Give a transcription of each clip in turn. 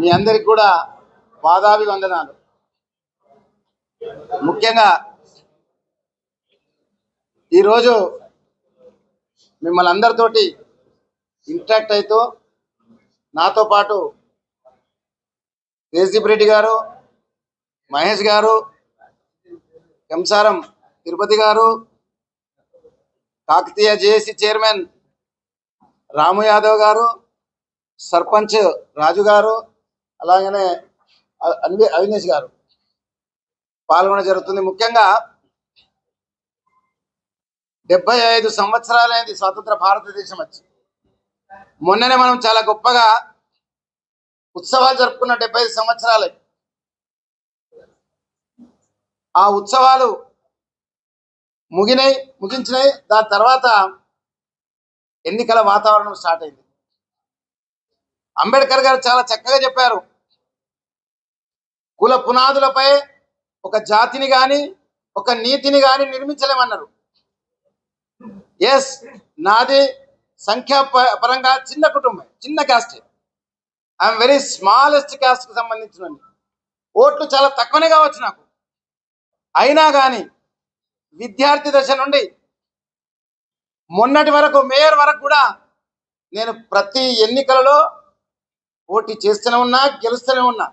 మీ అందరికి కూడా పాదాభి వందనాలు ముఖ్యంగా ఈరోజు మిమ్మల్ని అందరితోటి ఇంటరాక్ట్ అవుతూ నాతో పాటు దేశీప్ రెడ్డి గారు మహేష్ గారు కంసారం తిరుపతి గారు కాకతీయ జేఏసీ చైర్మన్ రాము యాదవ్ గారు సర్పంచ్ రాజు గారు అలాగనే అ- అన్వి- అవినేష్ గారు పాల్గొనడం జరుగుతుంది. ముఖ్యంగా డెబ్బై ఐదు సంవత్సరాలైంది స్వతంత్ర భారతదేశం వచ్చి. మొన్ననే మనం చాలా గొప్పగా ఉత్సవాలు జరుపుకున్న డెబ్బై ఐదు సంవత్సరాలు. ఆ ఉత్సవాలు ముగినాయి ముగించినాయి దాని తర్వాత ఎన్నికల వాతావరణం స్టార్ట్ అయింది. అంబేద్కర్ గారు చాలా చక్కగా చెప్పారు. కుల పునాదులపై ఒక జాతిని గాని ఒక నీతిని గాని నిర్మించలేమన్నారు. ఎస్ నాది సంఖ్యా ప- పరంగా చిన్న కుటుంబం చిన్న క్యాస్ట్ ఐఎమ్ వెరీ స్మాలెస్ట్ క్యాస్ట్కి సంబంధించిన ఓట్లు చాలా తక్కువనే కావచ్చు నాకు. అయినా కానీ విద్యార్థి దశ నుండి మొన్నటి వరకు మేయర్ వరకు కూడా నేను ప్రతి ఎన్నికలలో పోటీ చేస్తూనే ఉన్నా గెలుస్తూనే ఉన్నా.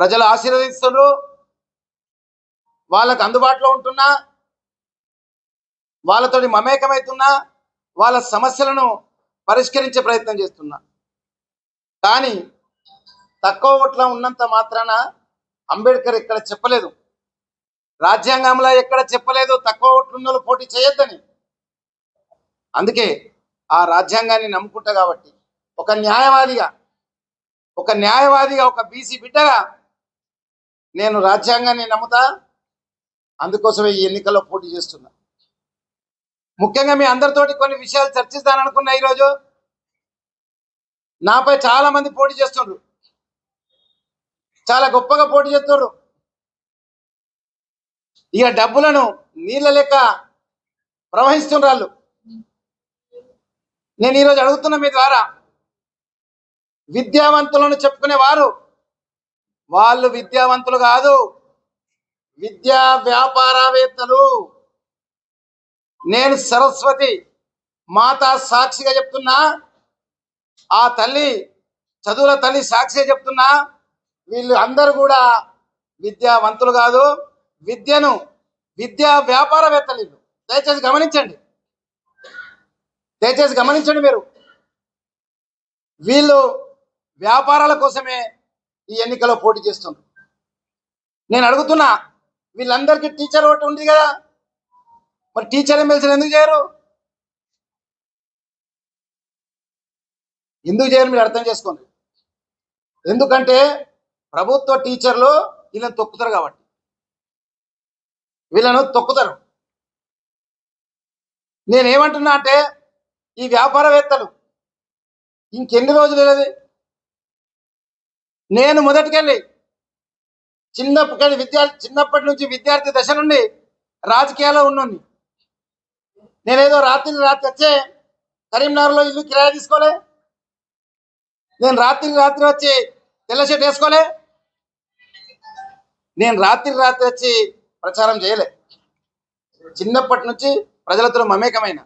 ప్రజలు ఆశీర్వదిస్తున్నారు. వాళ్ళకు అందుబాటులో ఉంటున్నా. వాళ్ళతోటి మమేకమవుతున్నా వాళ్ళ సమస్యలను పరిష్కరించే ప్రయత్నం చేస్తున్నా. కానీ తక్కువ ఓట్ల ఉన్నంత మాత్రాన అంబేద్కర్ ఇక్కడ చెప్పలేదు. రాజ్యాంగంలో ఎక్కడ చెప్పలేదు. తక్కువ ఓట్లున్న పోటీ చేయొద్దని. అందుకే ఆ రాజ్యాంగాన్ని నమ్ముకుంటా కాబట్టి ఒక న్యాయవాదిగా ఒక న్యాయవాదిగా ఒక బీసీ బిడ్డగా నేను రాజ్యాంగాన్ని నమ్ముతా అందుకోసమే ఈ ఎన్నికల్లో పోటీ చేస్తున్నా. ముఖ్యంగా మీ అందరితోటి కొన్ని విషయాలు చర్చిస్తాననుకున్నా ఈరోజు. నాపై చాలా మంది పోటీ చేస్తుండ్రు. చాలా గొప్పగా పోటీ చేస్తుండ్రు. ఇక డబ్బులను నీళ్ళ లెక్క ప్రవహిస్తున్నారు నేను ఈరోజు అడుగుతున్న మీ ద్వారా విద్యావంతులను చెప్పుకునే వారు వాళ్ళు విద్యావంతులు కాదు. విద్యా వ్యాపారవేత్తలు. నేను సరస్వతి మాత సాక్షిగా చెప్తున్నా. ఆ తల్లి చదువుల తల్లి సాక్షిగా చెప్తున్నా. వీళ్ళు అందరూ కూడా విద్యావంతులు కాదు. విద్యను విద్యా వ్యాపారవేత్తలు వీళ్ళు. దయచేసి గమనించండి. దయచేసి గమనించండి మీరు. వీళ్ళు వ్యాపారాల కోసమే ఈ ఎన్నికలో పోటీ చేస్తున్నారు నేను అడుగుతున్నా వీళ్ళందరికీ టీచర్ ఒకటి ఉంది కదా? మరి టీచర్ ఎమ్మెల్సీలు ఎందుకు చేయరు? ఎందుకు చేయరు మీరు అర్థం చేసుకోండి. ఎందుకంటే ప్రభుత్వ టీచర్లు వీళ్ళని తొక్కుతారు కాబట్టి. వీళ్ళను తొక్కుతారు. నేనేమంటున్నా అంటే ఈ వ్యాపారవేత్తలు ఇంకెన్ని రోజులు లేదు నేను మొదటికెళ్ళి చిన్నప్పటి విద్యార్థి చిన్నప్పటి నుంచి విద్యార్థి దశ నుండి రాజకీయాల్లో ఉన్నాను నేనేదో రాత్రి రాత్రి వచ్చే కరీంనగర్లో ఇల్లు కిరాయి తీసుకోలే. నేను రాత్రి రాత్రి వచ్చి తెల్ల షర్ట్ వేసుకోలే. నేను రాత్రి రాత్రి వచ్చి ప్రచారం చేయలే. చిన్నప్పటి నుంచి ప్రజలతో మమేకమైన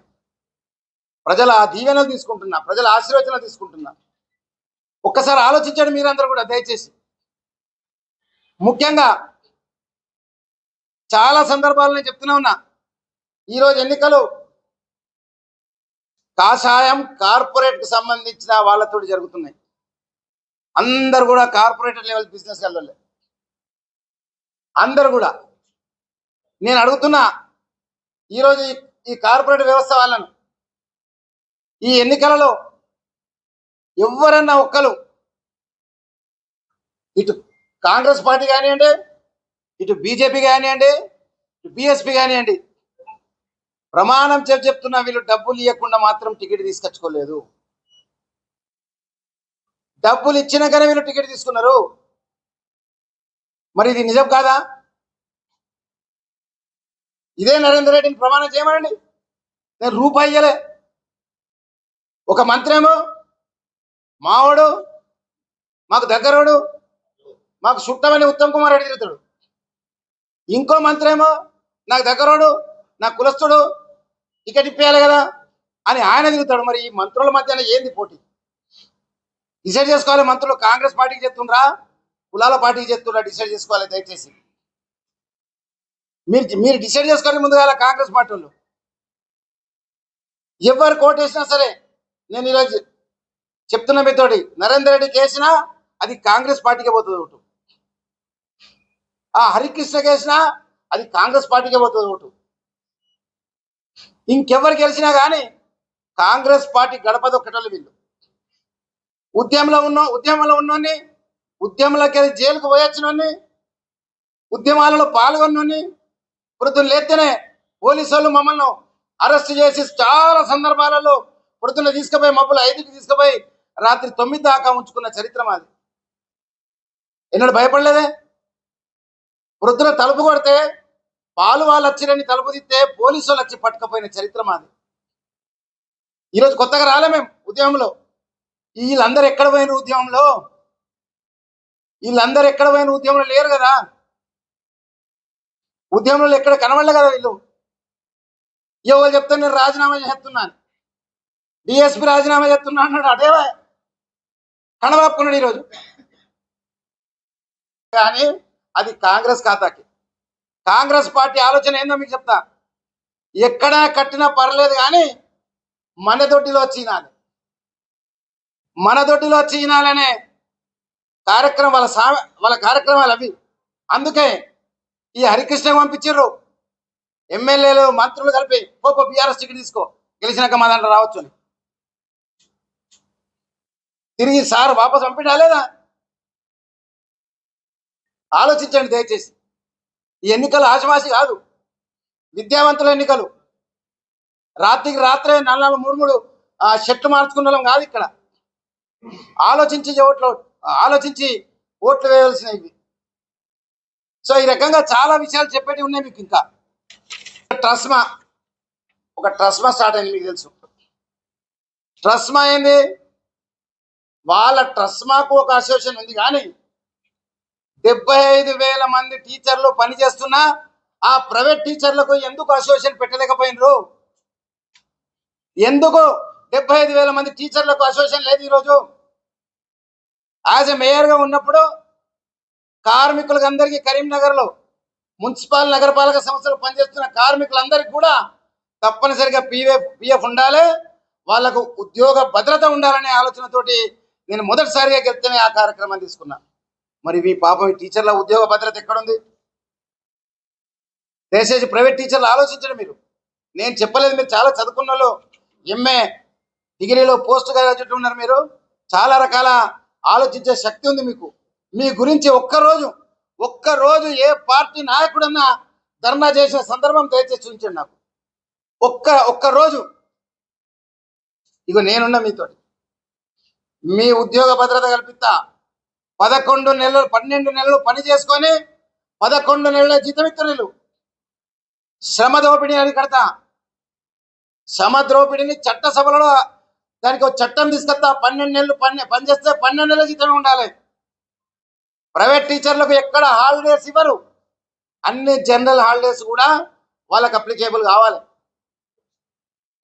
ప్రజల దీవెనలు తీసుకుంటున్నా ప్రజల ఆశీర్వచనలు తీసుకుంటున్నా. ఒక్కసారి ఆలోచించండి మీరందరూ కూడా దయచేసి. ముఖ్యంగా చాలా సందర్భాలు నేను చెప్తూనే ఉన్నా. ఈరోజు ఎన్నికలు కాషాయం కార్పొరేట్కు సంబంధించిన వాళ్ళతో జరుగుతున్నాయి. అందరు కూడా కార్పొరేట్ లెవెల్ బిజినెస్ వెళ్ళలే. అందరు కూడా. నేను అడుగుతున్నా ఈరోజు ఈ కార్పొరేట్ వ్యవస్థ వాళ్ళను ఈ ఎన్నికలలో ఎవరన్నా ఒక్కరు. ఇటు కాంగ్రెస్ పార్టీ కానివ్వండి ఇటు బీజేపీ కానివ్వండి ఇటు బీఎస్పీ కానివ్వండి ప్రమాణం చెప్పి చెప్తున్నా వీళ్ళు డబ్బులు ఇవ్వకుండా మాత్రం టికెట్ తీసుకొచ్చుకోలేదు. డబ్బులు ఇచ్చినాకనే వీళ్ళు టికెట్ తీసుకున్నారు. మరి ఇది నిజం కాదా? ఇదే నరేందర్ రెడ్డిని ప్రమాణం చేయమనండి. నేను రూపాయి ఇయ్యలే. ఒక మంత్రేమో మావాడు మాకు దగ్గరోడు మాకు చుట్టమని ఉత్తమ్ కుమార్ రెడ్డి తిరుగుతాడు. ఇంకో మంత్రి ఏమో నాకు దగ్గరోడు నాకు కులస్తుడు టికెట్ ఇప్పేయాలి కదా అని ఆయన తిరుగుతాడు. మరి ఈ మంత్రుల మధ్యన ఏంది పోటీ? డిసైడ్ చేసుకోవాలి మంత్రులు. కాంగ్రెస్ పార్టీకి చెప్తుండ్రా కులాల పార్టీకి చెప్తుండ్రా డిసైడ్ చేసుకోవాలి దయచేసి. మీరు మీరు డిసైడ్ చేసుకోవాలి ముందుగా కాంగ్రెస్ పార్టీ వాళ్ళు? ఎవరు కోటేసినా సరే నేను ఈరోజు చెప్తున్నా మీతోటి నరేందర్ రెడ్డికి వేసినా అది కాంగ్రెస్ పార్టీకే పోతుంది ఓటు ఆ హరికృష్ణకి వేసినా అది కాంగ్రెస్ పార్టీకే పోతుంది ఓటు ఇంకెవరు గెలిచినా కానీ కాంగ్రెస్ పార్టీ గడప దొక్కటలు వీళ్ళు. ఉద్యమంలో ఉన్న ఉద్యమంలో ఉన్నోని ఉద్యమంలోకి వెళ్ళి జైలుకు పోయొచ్చినోని ఉద్యమాలలో పాల్గొన్నోని పొద్దున్న లేస్తేనే పోలీసు వాళ్ళు మమ్మల్ని అరెస్ట్ చేసి చాలా సందర్భాలలో పొద్దున్న తీసుకుపోయి మబ్బులు ఐదుకి తీసుకుపోయి రాత్రి తొమ్మిది దాకా ఉంచుకున్న చరిత్ర మాది ఎన్నడు భయపడలేదే? వృద్ధుల తలుపు కొడితే పాలు వాళ్ళు వచ్చిరని తలుపు తిస్తే పోలీసు వాళ్ళు వచ్చి పట్టుకపోయిన చరిత్ర మాది ఈరోజు కొత్తగా రాలే మేము ఉద్యమంలో. వీళ్ళందరూ ఎక్కడ పోయిన ఉద్యమంలో? వీళ్ళందరూ ఎక్కడ పోయిన ఉద్యమంలో లేరు కదా? ఉద్యమంలో ఎక్కడ కనబడలే కదా వీళ్ళు? ఎవరు చెప్తే నేను రాజీనామా చేస్తున్నాను డిఎస్పి రాజీనామా చేస్తున్నా అన్నాడు అదేవా? కనబాపుకున్నాడు ఈరోజు. కానీ అది కాంగ్రెస్ ఖాతాకి. కాంగ్రెస్ పార్టీ ఆలోచన ఏందో మీకు చెప్తా. ఎక్కడ కట్టినా పర్లేదు కానీ మన దొడ్డిలో చీనాలి. మన దొడ్డిలో చీనాలనే కార్యక్రమం వాళ్ళ సా వాళ్ళ కార్యక్రమాలు అవి. అందుకే ఈ హరికృష్ణ పంపించారు ఎమ్మెల్యేలు మంత్రులు కలిపి పోపో బీఆర్ఎస్ టికెట్ తీసుకో. గెలిచినాక మా దాంట్లో రావచ్చు అని. తిరిగి సార్ వాపస్ పంపించా లేదా? ఆలోచించండి దయచేసి. ఈ ఎన్నికలు ఆశమాసి కాదు. విద్యావంతుల ఎన్నికలు. రాత్రికి రాత్రే నాలుగు మూడు మూడు షర్ట్లు మార్చుకున్న కాదు ఇక్కడ. ఆలోచించి ఓట్లు ఆలోచించి ఓట్లు వేయవలసినవి సో ఈ రకంగా చాలా విషయాలు చెప్పేవి ఉన్నాయి మీకు ఇంకా. ట్రస్మా. ఒక ట్రస్మా స్టార్ట్ అయింది మీకు తెలుసు. ట్రస్మా ఏంది? వాళ్ళ ట్రస్మాకు ఒక అసోసియేషన్ ఉంది. కానీ డెబ్బై ఐదు వేల మంది టీచర్లు పనిచేస్తున్నా ఆ ప్రైవేట్ టీచర్లకు ఎందుకు అసోసియేషన్ పెట్టలేకపోయినరు? ఎందుకు డెబ్బై ఐదు వేల మంది టీచర్లకు అసోసియేషన్ లేదు ఈరోజు? యాజ్ ఎ మేయర్గా ఉన్నప్పుడు కార్మికులకు అందరికీ కరీంనగర్లో మున్సిపల్ నగరపాలక సంస్థలు పనిచేస్తున్న కార్మికులందరికీ కూడా తప్పనిసరిగా పిఎఫ్ పిఎఫ్ ఉండాలి. వాళ్ళకు ఉద్యోగ భద్రత ఉండాలనే ఆలోచనతోటి నేను మొదటిసారిగా గెలిస్తేనే ఆ కార్యక్రమం తీసుకున్నాను మరి మీ పాపం ఈ టీచర్ల ఉద్యోగ భద్రత ఎక్కడుంది? దయచేసి ప్రైవేట్ టీచర్లు ఆలోచించండి మీరు. నేను చెప్పలేదు మీరు చాలా చదువుకున్న వాళ్ళు. ఎంఏ డిగ్రీలో పోస్ట్ గ్రాడ్యుయేట్ ఉన్నారు మీరు. చాలా రకాల ఆలోచించే శక్తి ఉంది మీకు. మీ గురించి ఒక్కరోజు ఒక్కరోజు ఏ పార్టీ నాయకుడన్నా ధర్నా చేసిన సందర్భం దయచేసి చూపించండి నాకు. ఒక్క ఒక్క రోజు నేనున్నా మీతోటి. మీ ఉద్యోగ భద్రత కల్పిస్తా. పదకొండు నెలలు పన్నెండు నెలలు పని చేసుకొని పదకొండు నెలల జీతం శ్రమ దోపిడీ అని కడతా. శ్రమ దోపిడీని చట్టసభలో దానికి ఒక చట్టం తీసుకొస్తా. పన్నెండు నెలలు పని పని చేస్తే పన్నెండు నెలల జీతమే ఉండాలి. ప్రైవేట్ టీచర్లకు ఎక్కడ హాలిడేస్ ఇవ్వరు. అన్ని జనరల్ హాలిడేస్ కూడా వాళ్ళకి అప్లికేబుల్ కావాలి.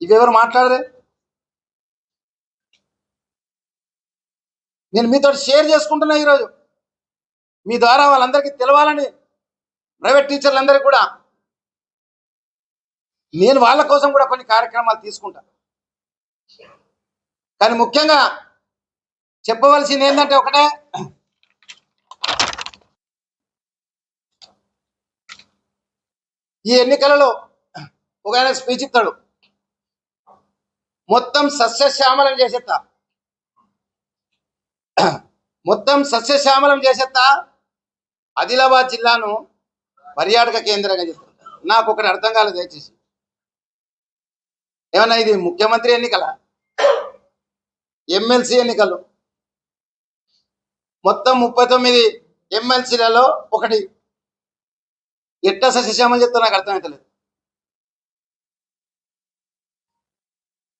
ఇవి ఎవరు మాట్లాడరే నేను మీతో షేర్ చేసుకుంటున్నా ఈరోజు. మీ ద్వారా వాళ్ళందరికీ తెలవాలని ప్రైవేట్ టీచర్లందరికీ కూడా నేను వాళ్ళ కోసం కూడా కొన్ని కార్యక్రమాలు తీసుకుంటా. కానీ ముఖ్యంగా చెప్పవలసింది ఏంటంటే ఒకటే. ఈ ఎన్నికలలో ఒక ఆయన స్పీచ్ ఇస్తాడు. మొత్తం సస్యశ్యామలం చేసేస్తా. మొత్తం సస్యశ్యామలం చేసేస్తా ఆదిలాబాద్ జిల్లాను పర్యాటక కేంద్రంగా చెప్తాను నాకు ఒకటి అర్థం కాలేదు దయచేసి. ఏమన్నా ఇది ముఖ్యమంత్రి ఎన్నికల? ఎమ్మెల్సీ ఎన్నికలు. మొత్తం ముప్పై తొమ్మిది ఎమ్మెల్సీలలో ఒకటి. ఎట్ట సస్యశ్యామం చెప్తా నాకు అర్థమవుతలేదు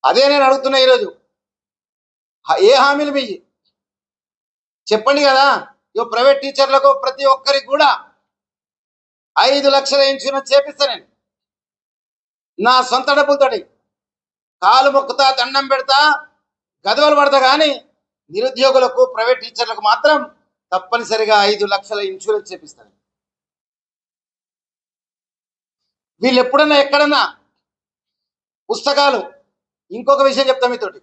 అదే నేను అడుగుతున్నా ఈరోజు. ఏ హామీలు మీ చెప్పండి కదా ఇగో ప్రైవేట్ టీచర్లకు ప్రతి ఒక్కరికి కూడా ఐదు లక్షల ఇన్సూరెన్స్ చేపిస్తా నేను. నా సొంత డబ్బులతోటి. కాలు మొక్కుతా దండం పెడతా గదవలు పడతా కానీ నిరుద్యోగులకు ప్రైవేట్ టీచర్లకు మాత్రం తప్పనిసరిగా ఐదు లక్షల ఇన్సూరెన్స్ చేపిస్తాను వీళ్ళు ఎప్పుడన్నా ఎక్కడన్నా పుస్తకాలు ఇంకొక విషయం చెప్తా మీతోటి.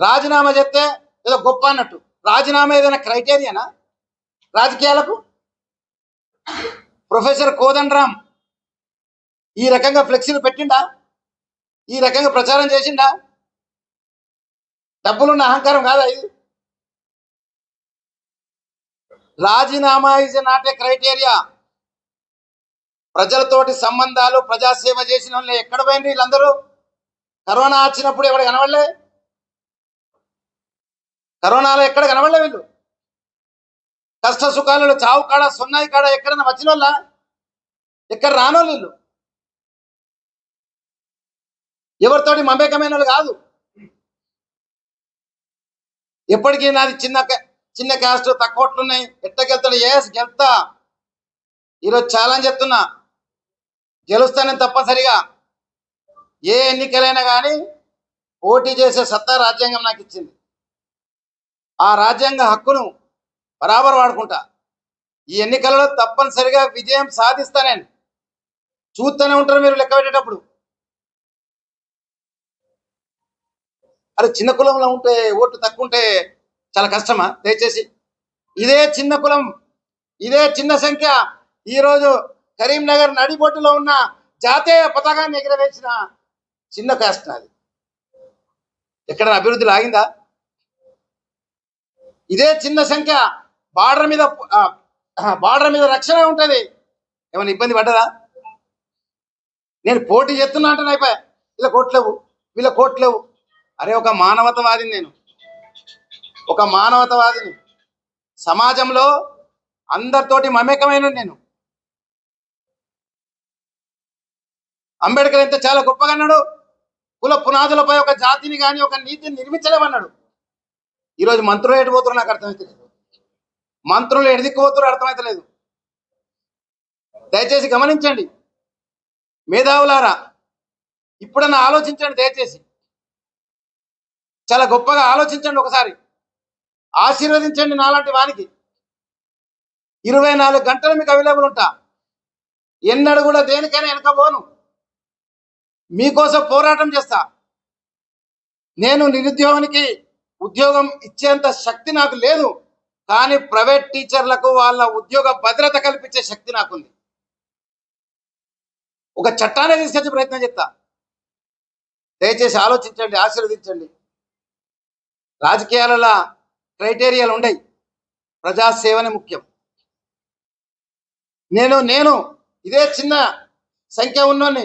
రాజీనామా చెప్తే ఏదో గొప్ప అన్నట్టు. రాజీనామా ఏదైనా క్రైటీరియానా? రాజకీయాలకు? ప్రొఫెసర్ కోదండరామ్ ఈ రకంగా ఫ్లెక్సీలు పెట్టిండా? ఈ రకంగా ప్రచారం చేసిండా? డబ్బులున్న అహంకారం కాదా ఇది? రాజీనామా ఇస్ నాట్ ఏ క్రైటీరియా. ప్రజలతోటి సంబంధాలు ప్రజాసేవ చేసిన వాళ్ళు ఎక్కడ పోయింది వీళ్ళందరూ? కరోనా వచ్చినప్పుడు ఎవడు కనబడలే? కరోనాలో ఎక్కడ కనబడలే వీళ్ళు. కష్ట సుఖాలలో చావు కాడ సున్నాయి కాడ ఎక్కడైనా వచ్చిన వాళ్ళ ఎక్కడ రానోళ్ళు వీళ్ళు? ఎవరితోటి మమేకమైన వాళ్ళు కాదు. ఎప్పటికీ నాది చిన్న చిన్న క్యాస్ట్ తక్కువ ఓట్లున్నాయి. ఎట్టకెళ్తాడు? ఏస్ గెలుతా. ఈరోజు ఛాలెంజ్ చెప్తున్నా గెలుస్తానని తప్పనిసరిగా. ఏ ఎన్నికలైనా కానీ పోటీ చేసే సత్తా రాజ్యాంగం నాకు ఇచ్చింది. ఆ రాజ్యాంగ హక్కును బరాబర్ వాడుకుంటా. ఈ ఎన్నికలలో తప్పనిసరిగా విజయం సాధిస్తా నేను. చూస్తూనే ఉంటారు మీరు లెక్క పెట్టేటప్పుడు. అరే చిన్న కులంలో ఉంటే ఓట్లు తక్కువ ఉంటే చాలా కష్టమా? దయచేసి. ఇదే చిన్న కులం ఇదే చిన్న సంఖ్య. ఈరోజు కరీంనగర్ నడిబొట్టులో ఉన్న జాతీయ పతాకాన్ని ఎగిరవేసిన చిన్న కాస్ట్ అది ఎక్కడ అభివృద్ధి లాగిందా? ఇదే చిన్న సంఖ్య. బార్డర్ మీద బార్డర్ మీద రక్షణ ఉంటుంది. ఏమైనా ఇబ్బంది పడ్డదా? నేను పోటీ చేస్తున్నా అంటే అయిపోయా. వీళ్ళ కోట్లేవు వీళ్ళ కోట్లేవు అరే ఒక మానవతవాదిని నేను. ఒక మానవతవాదిని సమాజంలో అందరితోటి మమేకమైన నేను. అంబేద్కర్ ఎంత చాలా గొప్పగా అన్నాడు. కుల పునాదులపై ఒక జాతిని కానీ ఒక నీతిని నిర్మించలేమన్నాడు. ఈరోజు మంత్రులు ఎటు పోతున్నారు నాకు అర్థమవుతలేదు మంత్రులు ఎడిదిక్కుపోతున్నారు అర్థమవుతలేదు దయచేసి గమనించండి. మేధావులారా ఇప్పుడన్నా ఆలోచించండి దయచేసి. చాలా గొప్పగా ఆలోచించండి ఒకసారి. ఆశీర్వదించండి నాలాంటి వానికి. ఇరవై నాలుగు గంటలు మీకు అవైలబుల్ ఉంటా. ఎన్నడు కూడా దేనికైనా వెనకపోను మీకోసం పోరాటం చేస్తా. నేను నిరుద్యోగానికి ఉద్యోగం ఇచ్చేంత శక్తి నాకు లేదు కానీ ప్రైవేట్ టీచర్లకు వాళ్ళ ఉద్యోగ భద్రత కల్పించే శక్తి నాకుంది. ఒక చట్టాన్ని తీసుకొచ్చే ప్రయత్నం చేస్తా. దయచేసి ఆలోచించండి ఆశీర్వదించండి. రాజకీయాలలో క్రైటీరియాలు ఉండయి. ప్రజాసేవనే ముఖ్యం. నేను నేను ఇదే చిన్న సంఖ్య ఉన్నోని